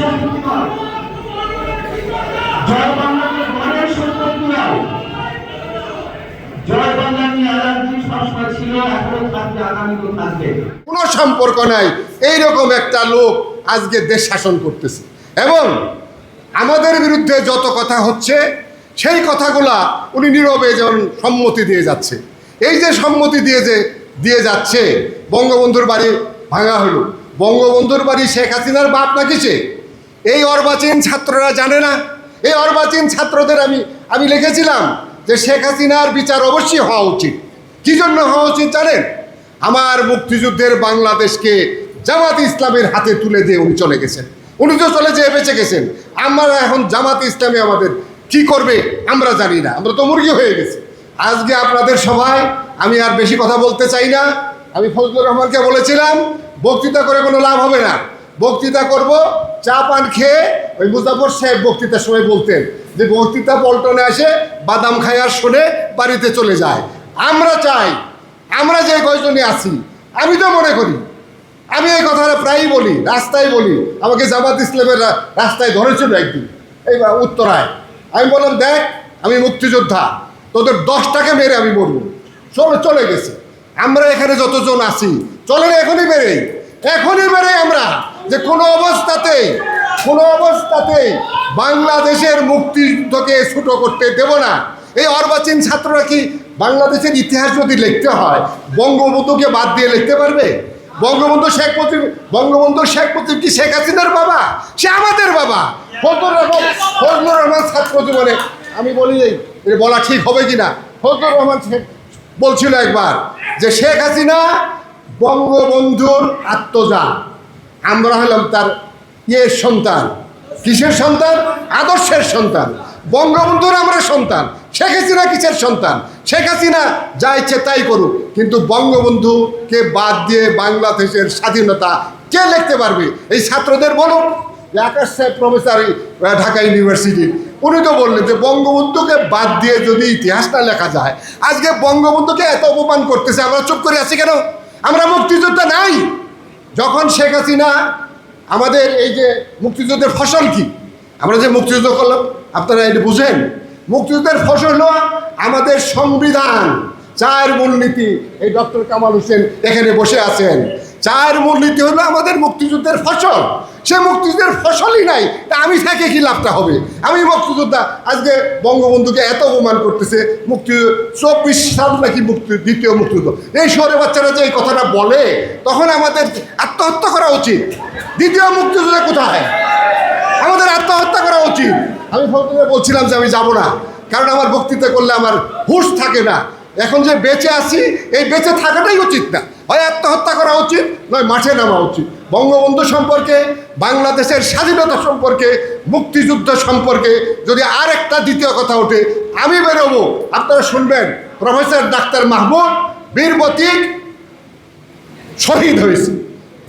কোন কোনো সম্পর্ক নাই। এইরকম একটা লোক আজকে দেশ শাসন করতেছে। এবং আমাদের বিরুদ্ধে যত কথা হচ্ছে, সেই কথাগুলা উনি নীরবে যেমন সম্মতি দিয়ে যাচ্ছে। এই যে সম্মতি দিয়ে যে, দিয়ে যাচ্ছে, বঙ্গবন্ধুর বাড়ি ভাঙা হলো। বঙ্গবন্ধুর বাড়ি শেখ হাসিনার বাপ নাকি সে? এই অর্বাচীন ছাত্ররা জানে না। এই অর্বাচীন ছাত্রদের আমি আমি লিখেছিলাম যে শেখ হাসিনার বিচার অবশ্যই হওয়া উচিত। কি জন্য হওয়া উচিত জানেন? আমার মুক্তিযুদ্ধের বাংলাদেশকে জামাত ইসলামের হাতে তুলে দিয়ে উনি চলে গেছেন। উনি তো চলে যেয়ে বেঁচে গেছেন। আমরা এখন জামাত ইসলামে আমাদের কি করবে আমরা জানি না। আমরা তো মুরগি হয়ে গেছি। আজকে আপনাদের সভায় আমি আর বেশি কথা বলতে চাই না। আমি ফজলুর রহমানকে বলেছিলাম, বক্তৃতা করে কোনো লাভ হবে না। বক্তৃতা করব, চা পান খেয়ে ওই মুজাফর সাহেব বক্তৃতার সময় বলতেন যে বক্তৃতা পল্টনে আসে, বাদাম খায় আর শোনে, বাড়িতে চলে যায়। আমরা চাই, আমরা যে কয়জনে আছি, আমি তো মনে করি, আমি এই কথাটা প্রায়ই বলি, রাস্তায় বলি, আমাকে জামাত ইসলামের রাস্তায় ধরেছিল একদিন, এই উত্তরায়। আমি বললাম, দেখ, আমি মুক্তিযোদ্ধা, তোদের দশটাকে মেরে আমি মরবো, চলে চলে গেছে, আমরা এখানে যতজন আছি, চলেন এখনই বেড়ে এখনই বেড়ে আমরা। যে কোনো অবস্থাতেই কোনো অবস্থাতেই বাংলাদেশের মুক্তিযুদ্ধকে ছোটো করতে দেব না। এই অর্বাচীন ছাত্ররা কি বাংলাদেশের ইতিহাস যদি লিখতে হয় বঙ্গবন্ধুকে বাদ দিয়ে লিখতে পারবে? বঙ্গবন্ধু শেখ মুজিব বঙ্গবন্ধু শেখ মুজিব কি শেখ হাসিনার বাবা? সে আমাদের বাবা। ফজলুর রহমান ফজলুর রহমান ছাত্র জীবনে আমি বলি এই, বলা ঠিক হবে কি না ফজলুর রহমান শেখ বলছিল একবার যে শেখ হাসিনা বঙ্গবন্ধুর আত্মজা আমরা হলাম তার ইয়ের সন্তান। কিসের সন্তান? আদর্শের সন্তান। বঙ্গবন্ধুর আমরা সন্তান। শেখ হাসিনা কিসের সন্তান? শেখ হাসিনা যা ইচ্ছে তাই করুক, কিন্তু বঙ্গবন্ধুকে বাদ দিয়ে বাংলাদেশের স্বাধীনতা কে লিখতে পারবে? এই ছাত্রদের বলুন। যে আকাশ সাহেব প্রফেসর ঢাকা ইউনিভার্সিটির উনি তো বললেন যে বঙ্গবন্ধুকে বাদ দিয়ে যদি ইতিহাসটা লেখা যায়, আজকে বঙ্গবন্ধুকে এত অপমান করতেছে, আমরা চুপ করে আছি কেন? আমরা মুক্তিযোদ্ধা নাই। যখন শেখ হাসিনা আমাদের এই যে মুক্তিযুদ্ধের ফসল কি? আমরা যে মুক্তিযুদ্ধ করলাম, আপনারা এটা বুঝেন? মুক্তিযুদ্ধের ফসল হলো আমাদের সংবিধান, চার মূলনীতি। এই ডক্টর কামাল হোসেন এখানে বসে আছেন। চার মূলনীতি হলো আমাদের মুক্তিযুদ্ধের ফসল। সে মুক্তিযুদ্ধের ফসলই নাই, তা আমি থেকে কি লাভটা হবে? আমি মুক্তিযোদ্ধা, আজকে বঙ্গবন্ধুকে এত অপমান করতেছে, মুক্তি, চব্বিশ সাল নাকি মুক্তি, দ্বিতীয় মুক্তিযুদ্ধ। এই শহরে বাচ্চারা যে এই কথাটা বলে, তখন আমাদের আত্মহত্যা করা উচিত। দ্বিতীয় মুক্তিযুদ্ধ কোথায়? আমাদের আত্মহত্যা করা উচিত। আমি ফজলুরে বলছিলাম যে আমি যাব না, কারণ আমার বক্তৃতা করলে আমার হুঁশ থাকে না। এখন যে বেঁচে আছি, এই বেঁচে থাকাটাই উচিত না। হয় আত্মহত্যা করা উচিত নয়, মাঠে নামা উচিত। বঙ্গবন্ধু সম্পর্কে, বাংলাদেশের স্বাধীনতা সম্পর্কে, মুক্তিযুদ্ধ সম্পর্কে যদি আর একটা দ্বিতীয় কথা ওঠে, আমি বেরোবো। আপনারা শুনবেন, প্রফেসর ডাক্তার মাহমুদ বীর বতিক শহীদ হয়েছে।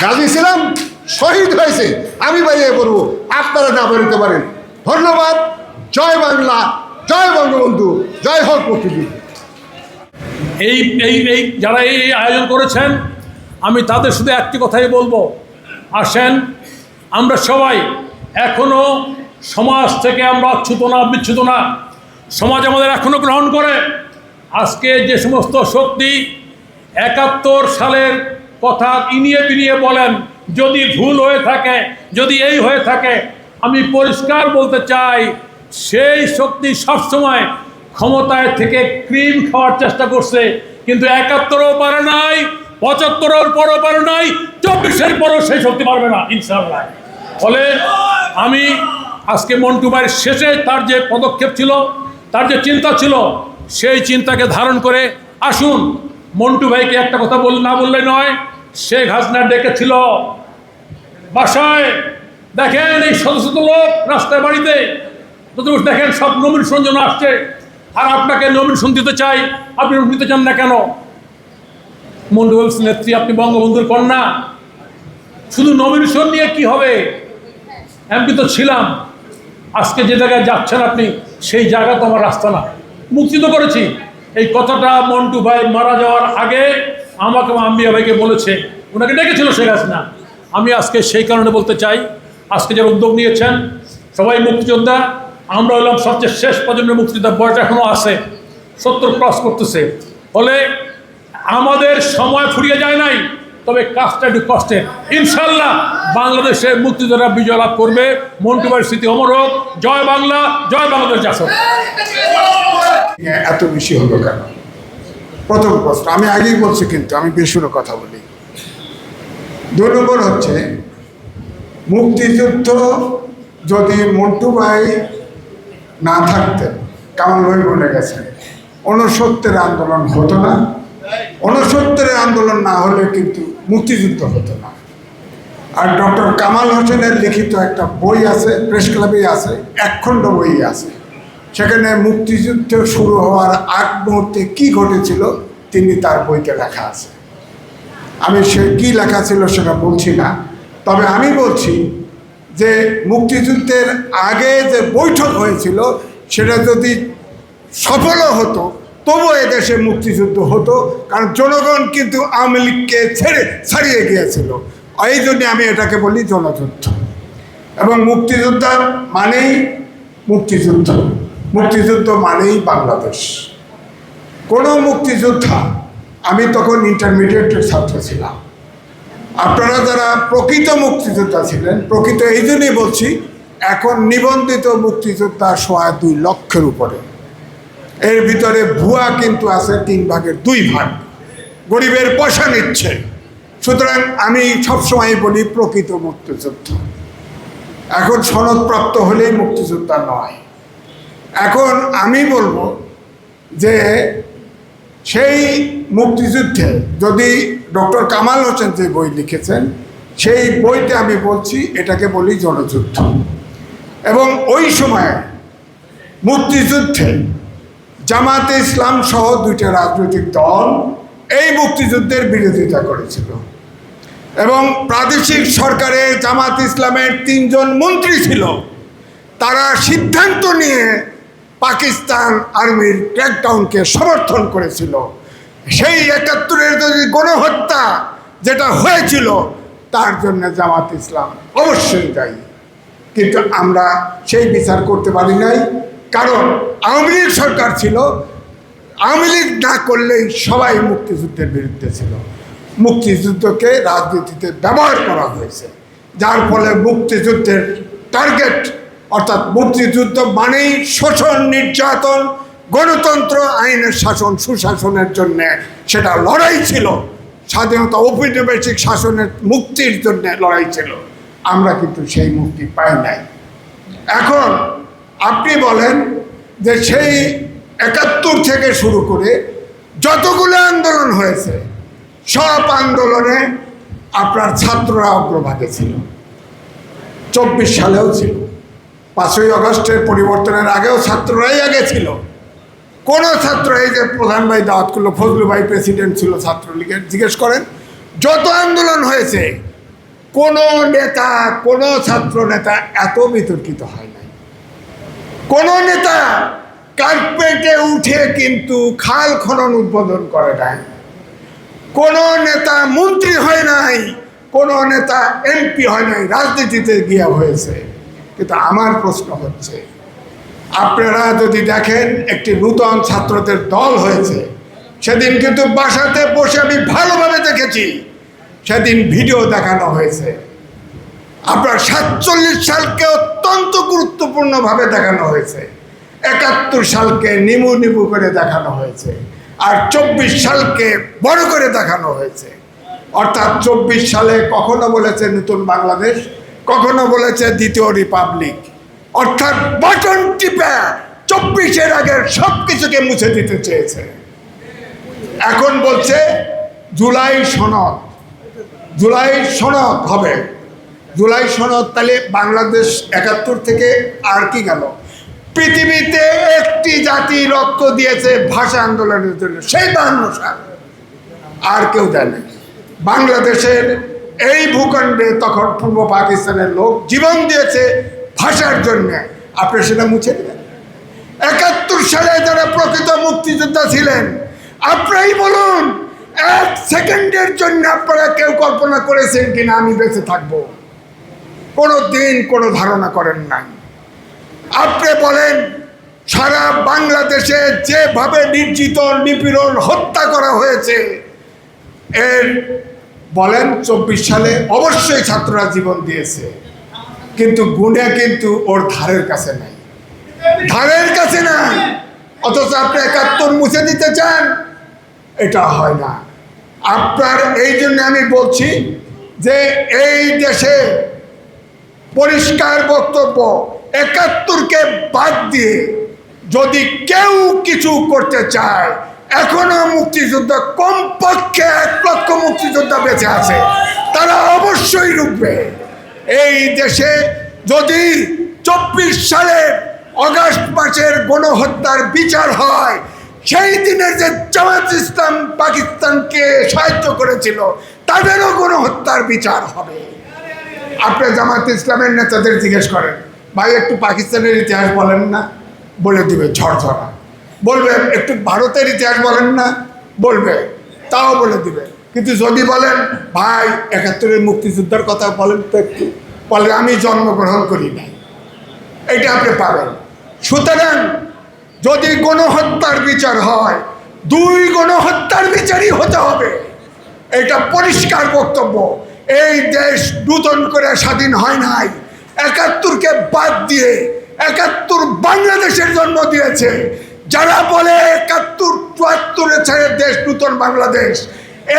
গাজী ছিলাম শহীদ হয়েছে। আমি বেরিয়ে পড়ব। আপনারা না বেরোতে পারেন। ধন্যবাদ। জয় বাংলা, জয় বঙ্গবন্ধু, জয় হোক মুক্তিযুদ্ধ। এই এই এই যারা এই আয়োজন করেছেন, আমি তাদের শুধু একটি কথাই বলব। আসেন, আমরা সবাই এখনও সমাজ থেকে আমরা অচ্ছুত না, বিচ্ছুত না। সমাজ আমাদের এখনও গ্রহণ করে। আজকে যে সমস্ত শক্তি একাত্তর সালের কথা ইনিয়ে বিনিয়ে বলেন, যদি ভুল হয়ে থাকে, যদি এই হয়ে থাকে, আমি পরিষ্কার বলতে চাই, সেই শক্তি সবসময় ক্ষমতায় থেকে ক্রিম খাওয়ার চেষ্টা করছে, কিন্তু একাত্তরও পারে নাই, পঁচাত্তরের পরও পারে নাই, চব্বিশের পরও সেই শক্তি পারবে না ইনশাল্লাহ ফলে আমি আজকে মন্টু ভাইয়ের শেষে তার যে পদক্ষেপ ছিল, তার যে চিন্তা ছিল, সেই চিন্তাকে ধারণ করে আসুন, মন্টু ভাইকে একটা কথা বল, না বললে নয়, শেখ হাসিনা ডেকেছিল। বাসায় দেখেন এই শত শত লোক রাস্তায় বাড়িতে দেখেন সব নমিনেশন সঞ্জন আসছে আর আপনাকে নমিনেশন দিতে চাই। আপনি নিতে চান না কেন? মন্ডু বলছেন নেত্রী, আপনি বঙ্গবন্ধুর কন্যা। শুধু নমিনেশন নিয়ে কি হবে? এমপি তো ছিলাম। আজকে যে জায়গায় যাচ্ছেন আপনি, সেই জায়গা তো আমার রাস্তা না। মুক্তি তো করেছি। এই কথাটা মন্টু ভাই মারা যাওয়ার আগে আমাকে আম্বিয়া ভাইকে বলেছে। ওনাকে ডেকেছিল শেখ হাসিনা। আমি আজকে সেই কারণে বলতে চাই, আজকে যারা উদ্যোগ নিয়েছেন, সবাই মুক্তিযোদ্ধা আমরা হলাম সবচেয়ে শেষ প্রজন্মের মুক্তিযোদ্ধা, বয়স এখনও আছে, সত্তর ক্রস করতেছে। ফলে আমাদের সময় ফুরিয়ে যায় নাই, তবে কাজটা একটু কষ্টের ইনশাল্লাহ বাংলাদেশের মুক্তিযোদ্ধারা বিজয় লাভ করবে। মন্টুবার স্মৃতি অমর হোক। জয় বাংলা, জয় বাংলাদেশ জাসক এত বেশি হলো কেন? প্রথম প্রশ্ন, আমি আগেই বলছি কিন্তু আমি বেসুরো কথা বলি। দুই নম্বর হচ্ছে, মুক্তিযুদ্ধ যদি মন্টু ভাই না থাকতেন কামাল ভাই বলে গেছেন ঊনসত্তরের আন্দোলন হতো না। ঊনসত্তরের আন্দোলন না হলে কিন্তু মুক্তিযুদ্ধ হতো না। আর ডক্টর কামাল হোসেনের লিখিত একটা বই আছে, প্রেস ক্লাবেই আছে, একখণ্ড বই আছে। সেখানে মুক্তিযুদ্ধ শুরু হওয়ার আগ মুহূর্তে কি ঘটেছিল তিনি তার বইতে লেখা আছে। আমি সে কী লেখা ছিল সেটা বলছি না। তবে আমি বলছি যে মুক্তিযুদ্ধের আগে যে বৈঠক হয়েছিল, সেটা যদি সফলও হতো, তবুও এদেশে মুক্তিযুদ্ধ হতো, কারণ জনগণ কিন্তু আওয়ামী লীগকে ছেড়ে ছাড়িয়ে গিয়েছিল। এই জন্যে আমি এটাকে বলি জনযুদ্ধ। এবং মুক্তিযুদ্ধ মানেই মুক্তিযুদ্ধ। মুক্তিযুদ্ধ মানেই বাংলাদেশ। কোনো মুক্তিযোদ্ধা, আমি তখন ইন্টারমিডিয়েটের ছাত্র ছিলাম। আপনারা যারা প্রকৃত মুক্তিযোদ্ধা ছিলেন, প্রকৃত এই জন্যই বলছি, এখন নিবন্ধিত মুক্তিযোদ্ধা সোয়া দুই লক্ষের উপরে। এর ভিতরে ভুয়া কিন্তু আছে তিন ভাগের দুই ভাগ। গরিবের পয়সা নিচ্ছে। সুতরাং আমি সবসময় বলি, প্রকৃত মুক্তিযোদ্ধা। এখন সনদপ্রাপ্ত হলেই মুক্তিযোদ্ধা নয়। এখন আমি বলব যে, সেই মুক্তিযুদ্ধে যদি ডক্টর কামাল হোসেন যে বই লিখেছেন, সেই বইতে আমি বলছি, এটাকে বলি জনযুদ্ধ। এবং ওই সময়ে মুক্তিযুদ্ধে জামাতে ইসলাম সহ দুইটা রাজনৈতিক দল এই মুক্তিযুদ্ধের বিরোধিতা করেছিল। এবং প্রাদেশিক সরকারে জামাত ইসলামের তিনজন মন্ত্রী ছিল, তারা সিদ্ধান্ত নিয়ে পাকিস্তান আর্মির ক্র্যাকডাউনকে সমর্থন করেছিল। সেই একাত্তরের যদি গণহত্যা যেটা হয়েছিল, তার জন্য জামাত ইসলাম অবশ্যই দায়ী। কিন্তু আমরা সেই বিচার করতে পারি নাই, কারণ আওয়ামী লীগ সরকার ছিল। আওয়ামী লীগ না করলেই সবাই মুক্তিযুদ্ধের বিরুদ্ধে ছিল। মুক্তিযুদ্ধকে রাজনীতিতে ব্যবহার করা হয়েছে। যার ফলে মুক্তিযুদ্ধের টার্গেট, অর্থাৎ মুক্তিযুদ্ধ মানেই শোষণ, নির্যাতন গণতন্ত্র, আইনের শাসন, সুশাসনের জন্য সেটা লড়াই ছিল। স্বাধীনতা, ঔপনিবেশিক শাসনের মুক্তির জন্য লড়াই ছিল। আমরা কিন্তু সেই মুক্তি পাই নাই। এখন আপনি বলেন যে সেই একাত্তর থেকে শুরু করে যতগুলো আন্দোলন হয়েছে, সব আন্দোলনে আপনার ছাত্ররা অগ্রভাগে ছিল। চব্বিশ সালেও ছিল। পাঁচই অগস্টের পরিবর্তনের আগেও ছাত্ররাই আগে ছিল। কোনো ছাত্র, এই যে প্রধান ভাই দাওয়াত করল, ফজলু ভাই প্রেসিডেন্ট ছিল, ছাত্রলীগের, জিজ্ঞেস করেন, যত আন্দোলন হয়েছে, কোনো নেতা, কোনো ছাত্র নেতা এত বিতর্কিত হয় নাই। কোনো নেতা কার্পেটে উঠে কিন্তু খাল খনন উদ্বোধন করে নাই। কোনো নেতা মন্ত্রী হয় নাই, কোনো নেতা এমপি হয় নাই, রাজনীতিতে গিয়া হয়েছে। কিন্তু আমার প্রশ্ন হচ্ছে আপনারা যদি দেখেন, একটি নূতন ছাত্রদের দল হয়েছে। সেদিন কিন্তু বাসাতে বসে আমি ভালোভাবে দেখেছি। সেদিন ভিডিও দেখানো হয়েছে। আপনার সাতচল্লিশ সালকে অত্যন্ত গুরুত্বপূর্ণভাবে দেখানো হয়েছে। একাত্তর সালকে নিমু নিমু করে দেখানো হয়েছে। আর চব্বিশ সালকে বড় করে দেখানো হয়েছে। অর্থাৎ চব্বিশ সালে কখনো বলেছে নতুন বাংলাদেশ, কখনো বলেছে দ্বিতীয় রিপাবলিক। অর্থাৎ বাটন টিপে চব্বিশের আগের সব কিছুকে মুছে দিতে চেয়েছে। এখন বলছে, জুলাই সনদ। জুলাই সনদ হবে। জুলাই সনদ তাহলে বাংলাদেশ একাত্তর থেকে আর কি গেল? পৃথিবীতে একটি জাতি রক্ত দিয়েছে ভাষা আন্দোলনের জন্য, সেই বাহান্ন আর কেউ দেয় না বাংলাদেশের এই ভূখণ্ডে তখন পূর্ব পাকিস্তানের লোক জীবন দিয়েছে ভাষার জন্য। আপনি সেটা মুছে দেবেন। একাত্তর সালে যারা প্রকৃত মুক্তিযোদ্ধা ছিলেন, আপনারাই বলুন, এক সেকেন্ডের জন্য আপনারা কেউ কল্পনা করেছেন কিনা আমি বেঁচে থাকব? কোনো দিন কোনো ধারণা করেন নাই। আপনি বলেন, সারা বাংলাদেশে যেভাবে নির্যাতন, নিপীড়ন, হত্যা করা হয়েছে, এর বলেন চব্বিশ সালে অবশ্যই ছাত্ররা জীবন দিয়েছে। কিন্তু গুণে কিন্তু ওর ধারের কাছে নাই। ধারের কাছে নাই। অথচ আপনি একাত্তর মুছে দিতে চান, এটা হয় না। আপনার এই জন্য আমি বলছি যে এই দেশে পরিষ্কার বক্তব্য, একাত্তরকে বাদ দিয়ে যদি কেউ কিছু করতে চায়, এখনও মুক্তিযোদ্ধা কমপক্ষে এক লক্ষ মুক্তিযোদ্ধা বেঁচে আছে। তারা অবশ্যই রুখবে। এই দেশে যদি চব্বিশ সালের অগাস্ট মাসের গণহত্যার বিচার হয়, সেই দিনের যে জামাত ইসলাম পাকিস্তানকে সাহায্য করেছিল, তাদেরও গণহত্যার বিচার হবে। আপনি জামাত ইসলামের নেতাদের জিজ্ঞেস করেন, ভাই, একটু পাকিস্তানের ইতিহাস বলেন না। বলে দিবে ঝরঝরা বলবে, একটু ভারতের ইতিহাস বলেন না। বলবে, তাও বলে দিবে। কিন্তু যদি বলেন, ভাই, একাত্তরের মুক্তিযুদ্ধের কথা বলেন তো একটু। বলে, আমি জন্মগ্রহণ করি নাই। এটা আপনি পাবেন। সুতরাং যদি গণহত্যার বিচার হয়, দুই গণহত্যার বিচারই হতে হবে। এটা পরিষ্কার বক্তব্য। এই দেশ নূতন করে স্বাধীন হয় নাই। একাত্তরকে বাদ দিয়ে, একাত্তর বাংলাদেশের জন্ম দিয়েছে। যারা বলে একাত্তর চুয়াত্তরে ছেড়ে দেশ নূতন বাংলাদেশ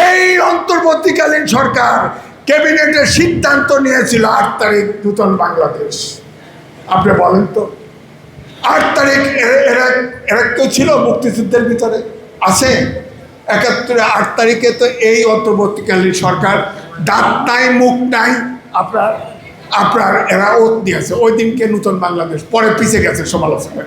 এই অন্তর্বর্তীকালীন সরকার ক্যাবিনেটের সিদ্ধান্ত নিয়েছিল আট তারিখ নূতন বাংলাদেশ। আপনি বলেন তো, আট তারিখ এরা এরা কেউ ছিল মুক্তিযুদ্ধের ভিতরে? আছে। একাত্তরে আট তারিখে তো এই অন্তর্বর্তীকালীন সরকার দাঁত নাই, মুখ নাই, আপনার আপনার এরা ওত দিয়েছে। ওই দিনকে নূতন বাংলাদেশ, পরে পিছিয়ে গেছে সমালোচনা